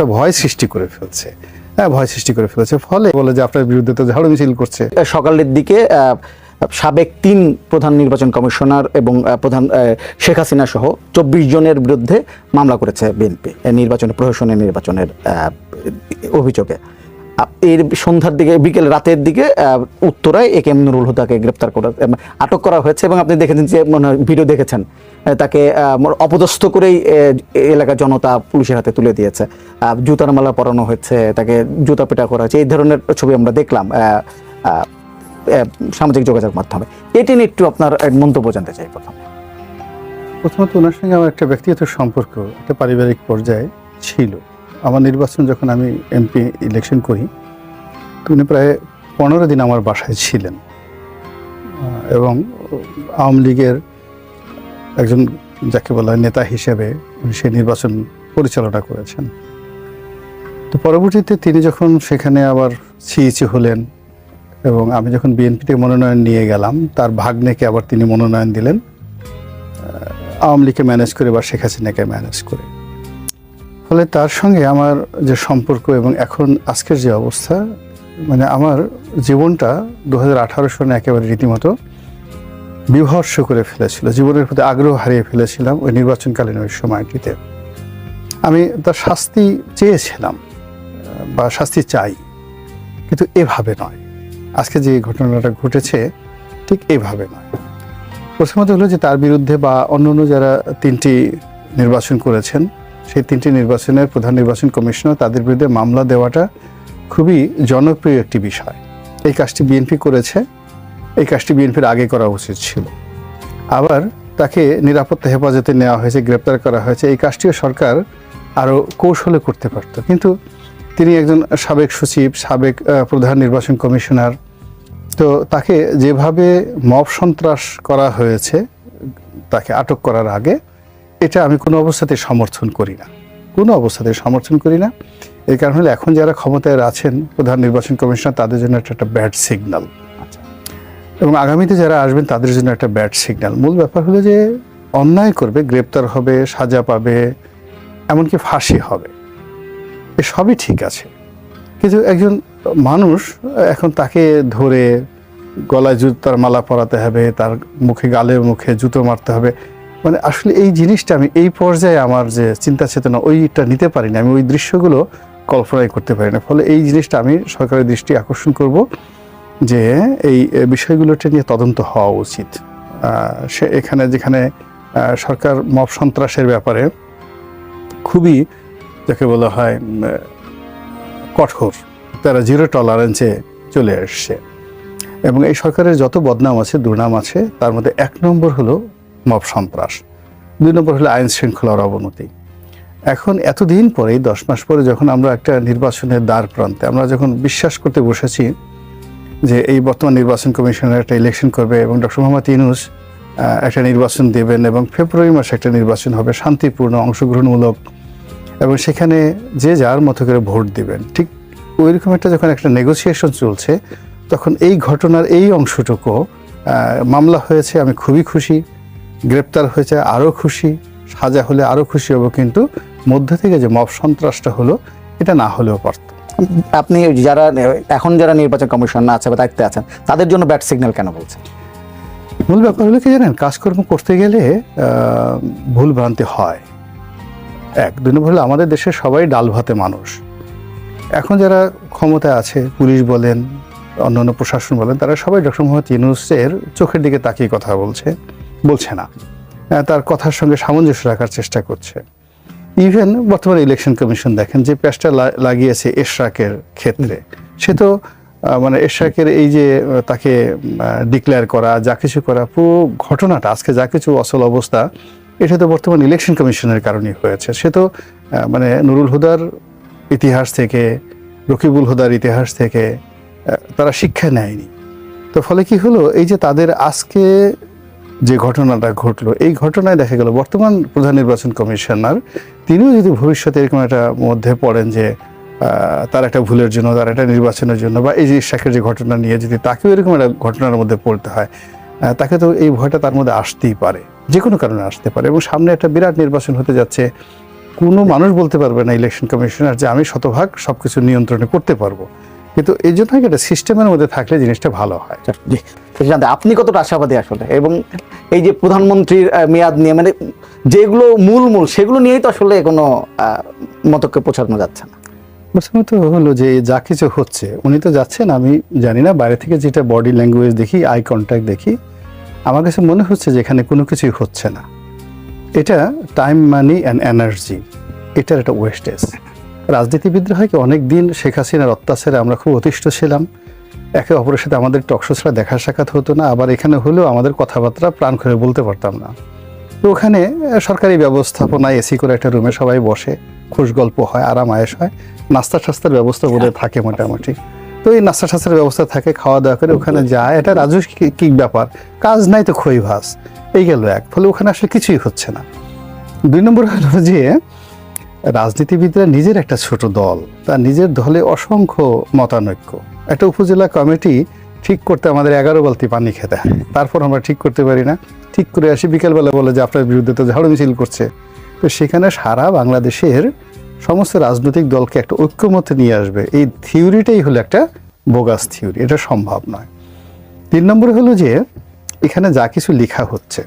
একটা ভয় সৃষ্টি করে ফেলছে। হ্যাঁ ভয় সৃষ্টি করে ফেলেছে। ফলে বলে যে আপনার বিরুদ্ধে তো ঝাড়ু মিছিল করছে। সকালের দিকে সাবেক তিন প্রধান নির্বাচন কমিশনার এবং প্রধান শেখ হাসিনা সহ চব্বিশ জনের বিরুদ্ধে মামলা করেছে বিএনপি নির্বাচন প্রশাসনের নির্বাচনের অভিযোগে। এর সন্ধ্যার দিকে, বিকেল রাতের দিকে উত্তরায় এ কে এম নুরুল হুদাকে গ্রেপ্তার করা আটক করা হয়েছে এবং আপনি দেখেছেন যে, মনে হয় ভিডিও দেখেছেন তাকে অপদস্থ করেই এলাকার জনতা পুলিশের হাতে তুলে দিয়েছে। জুতার মালা পরানো হয়েছে, তাকে জুতা পেটা করা হয়েছে, এই ধরনের ছবি আমরা দেখলাম সামাজিক যোগাযোগ মাধ্যমে। এটি নিয়ে একটু আপনার মন্তব্য জানতে চাই প্রথম। প্রথমত ওনার সঙ্গে আমার একটা ব্যক্তিগত সম্পর্ক, একটা পারিবারিক পর্যায়ে ছিল। আমার নির্বাচন যখন আমি এমপি ইলেকশন করি, তো উনি প্রায় পনেরো দিন আমার বাসায় ছিলেন। এবং আওয়ামী লীগের একজন যাকে বলা হয় নেতা হিসেবে উনি সেই নির্বাচন পরিচালনা করেছেন। তো পরবর্তীতে তিনি যখন সেখানে আবার সিইসি হলেন এবং আমি যখন বিএনপিতে মনোনয়ন নিয়ে গেলাম, তার ভাগ্নেকে আবার তিনি মনোনয়ন দিলেন। আওয়ামী লীগকে ম্যানেজ করে বা শেখ হাসিনাকে ম্যানেজ করে। ফলে তার সঙ্গে আমার যে সম্পর্ক এবং এখন আজকের যে অবস্থা মানে আমার জীবনটা দু হাজার সনে একেবারে রীতিমতো বিভর্ষ করে ফেলেছিল। জীবনের প্রতি আগ্রহ হারিয়ে ফেলেছিলাম ওই নির্বাচনকালীন ওই সময়টিতে। আমি তার শাস্তি চেয়েছিলাম, বা শাস্তি চাই, কিন্তু এভাবে নয়। আজকে যে ঘটনাটা ঘটেছে, ঠিক এভাবে নয়। প্রথমত হলো যে তার বিরুদ্ধে বা অন্যান্য যারা তিনটি নির্বাচন করেছেন সেই তিনটি নির্বাচনের প্রধান নির্বাচন কমিশনার তাদের বিরুদ্ধে মামলা দেওয়াটা খুবই জনপ্রিয় একটি বিষয়। এই কাজটি বিএনপি করেছে, এই কাজটি বিএনপির আগে করা উচিত ছিল। আবার তাকে নিরাপত্তা হেফাজতে নেওয়া হয়েছে, গ্রেপ্তার করা হয়েছে। এই কাজটিও সরকার আরও কৌশলে করতে পারত। কিন্তু তিনি একজন সাবেক সচিব, সাবেক প্রধান নির্বাচন কমিশনার। তো তাকে যেভাবে মব সন্ত্রাস করা হয়েছে, তাকে আটক করার আগে এটা আমি কোনো অবস্থাতে সমর্থন করি না। কোনো অবস্থাতে সমর্থন করি না। এই কারণ হলো এখন যারা ক্ষমতায় আছেন প্রধান নির্বাচন কমিশনার তাদের জন্য একটা একটা ব্যাড সিগন্যাল এবং আগামীতে যারা আসবেন তাদের জন্য একটা ব্যাড সিগন্যাল মূল ব্যাপার হলো যে অন্যায় করবে গ্রেপ্তার হবে সাজা পাবে এমনকি ফাঁসি হবে। এ সবই ঠিক আছে। কিন্তু একজন মানুষ এখন তাকে ধরে গলায় জুতার মালা পরাতে হবে তার মুখে গালে মুখে জুতো মারতে হবে মানে আসলে এই জিনিসটা আমি এই পর্যায়ে আমার যে চিন্তা চেতনা ওইটা নিতে পারি না আমি ওই দৃশ্যগুলো কল্পনাই করতে পারি না ফলে এই জিনিসটা আমি সরকারের দৃষ্টি আকর্ষণ করব যে এই বিষয়গুলোটা নিয়ে তদন্ত হওয়া উচিত। সে এখানে যেখানে সরকার মব সন্ত্রাসের ব্যাপারে খুবই, যাকে বলা হয় কঠোর, তারা জিরো টলারেন্সে চলে আসছে এবং এই সরকারের যত বদনাম আছে, দুর্নাম আছে, তার মধ্যে এক নম্বর হলো মব সন্ত্রাস। দুই নম্বর হলো আইন শৃঙ্খলার অবনতি। এখন এতদিন পরে দশ মাস পরে যখন আমরা একটা নির্বাচনের দ্বার প্রান্তে, আমরা যখন বিশ্বাস করতে বসেছি যে এই বর্তমান নির্বাচন কমিশনের একটা ইলেকশন করবে এবং ডক্টর মোহাম্মদ ইউনুস একটা নির্বাচন দেবেন এবং ফেব্রুয়ারি মাসে একটা নির্বাচন হবে, শান্তিপূর্ণ, অংশগ্রহণমূলক এবং সেখানে যে যার মতো করে ভোট দিবেন। ঠিক ওইরকম একটা যখন একটা নেগোসিয়েশন চলছে, তখন এই ঘটনার এই অংশটুকু মামলা হয়েছে, আমি খুবই খুশি। গ্রেপ্তার হয়েছে আরও খুশি সাজা হলে আরও খুশি হব কিন্তু মধ্য থেকে যে মব সন্ত্রাসটা হলো এটা না হলেও পারত। আপনি যারা এখন যারা নির্বাচন কমিশন আছে বা দায়িত্বে আছেন তাদের জন্য ব্যাড সিগন্যাল কেন বলছেন? মূল ব্যাপার হলো কি জানেন কাজকর্ম করতে গেলে ভুল ভ্রান্তি হয়। এক দুই নম্বর হলো আমাদের দেশের সবাই ডাল ভাতে মানুষ। এখন যারা ক্ষমতায় আছে পুলিশ বলেন অন্যান্য প্রশাসন বলেন তারা সবাই ডক্টর মোহাম্মদ ইউনুসের চোখের দিকে তাকিয়ে কথা বলছে। বলছে না। তার কথার সঙ্গে সামঞ্জস্য রাখার চেষ্টা করছে। ইভেন বর্তমানে ইলেকশন কমিশন দেখেন যে পেশটা লাগিয়েছে এশরাকের ক্ষেত্রে। সে তো মানে এশরাকের এই যে তাকে ডিক্লেয়ার করা, যা কিছু করা, পুরো ঘটনাটা, আজকে যা কিছু অসল অবস্থা, এটা তো বর্তমান ইলেকশন কমিশনের কারণেই হয়েছে। সে তো মানে নুরুল হুদার ইতিহাস থেকে, রকিবুল হুদার ইতিহাস থেকে তারা শিক্ষা নেয়নি। তো ফলে কি হলো? এই যে তাদের আজকে যে ঘটনাটা ঘটলো, এই ঘটনায় দেখা গেল বর্তমান প্রধান নির্বাচন কমিশনার, তিনিও যদি ভবিষ্যতে এরকম একটা মধ্যে পড়েন যে তার একটা ভুলের জন্য, তার একটা নির্বাচনের জন্য, বা এই যে ইশাকের যে ঘটনা নিয়ে যদি তাকেও এরকম একটা ঘটনার মধ্যে পড়তে হয় তাকে তো এই ভয়টা তার মধ্যে আসতেই পারে, যে কোনো কারণে আসতে পারে। এবং সামনে একটা বিরাট নির্বাচন হতে যাচ্ছে, কোনো মানুষ বলতে পারবে না ইলেকশন কমিশনার যে আমি শতভাগ সব কিছু নিয়ন্ত্রণে করতে পারব। কিন্তু এই জন্য একটা সিস্টেমের মধ্যে থাকলে জিনিসটা ভালো হয়? জি জানতে আপনি কতটা আশাবাদী আসলে? এবং এই যে প্রধানমন্ত্রীর মেয়াদ নিয়ে মানে যেগুলো মূল মূল সেগুলো নিয়েই তো আসলে কোনো মতকে পৌঁছানো যাচ্ছে না। প্রথমত হলো যে যা কিছু হচ্ছে উনি তো যাচ্ছেন আমি জানি না বাইরে থেকে যেটা বডি ল্যাঙ্গুয়েজ দেখি আই কন্ট্যাক্ট দেখি আমার কাছে মনে হচ্ছে যে এখানে কোনো কিছুই হচ্ছে না। এটা টাইম মানি অ্যান্ড এনার্জি এটার একটা ওয়েস্টেজ রাজনীতিবিদরা হয় কি অনেক দিন শেখ হাসিনার অত্যাচারে আমরা খুব অতিষ্ঠ ছিলাম। একে অপরের সাথে আমাদের টকশো ছাড়া দেখা সাক্ষাৎ হতো না আবার এখানে হলেও আমাদের কথাবার্তা প্রাণ খুলে বলতে পারতাম না। তো ওখানে সরকারি ব্যবস্থাপনায় এসি করে একটা রুমে সবাই বসে খুশ গল্প হয় আরাম আয়েস হয় নাস্তা টাস্তার ব্যবস্থা বোধহয় থাকে মোটামুটি। তো এই নাস্তা টাস্তার ব্যবস্থা থাকে খাওয়া দাওয়া করে ওখানে যায় এটা রাজস্বিক ব্যাপার? কাজ নাই তো খই ভাস এই গেল এক ফলে ওখানে আসলে কিছুই হচ্ছে না। দুই নম্বর হলো যে রাজনীতিবিদরা নিজের একটা ছোট দল, তার নিজের দলে অসংখ্য মতানৈক্য। একটা উপজেলা কমিটি ঠিক করতে আমাদের এগারো বালতি পানি খেতে তারপর আমরা ঠিক করতে পারি না। ঠিক করে আসি, বিকেলবেলা বলে যে আপনার বিরুদ্ধে তো ঝাড়ু মিছিল করছে। তো সেখানে সারা বাংলাদেশের সমস্ত রাজনৈতিক দলকে একটা ঐক্যমতে নিয়ে আসবে। এই থিওরিটাই হলো একটা বোগাস থিওরি। এটা সম্ভব নয়। তিন নম্বরে হলো যে, এখানে যা কিছু লেখা হচ্ছে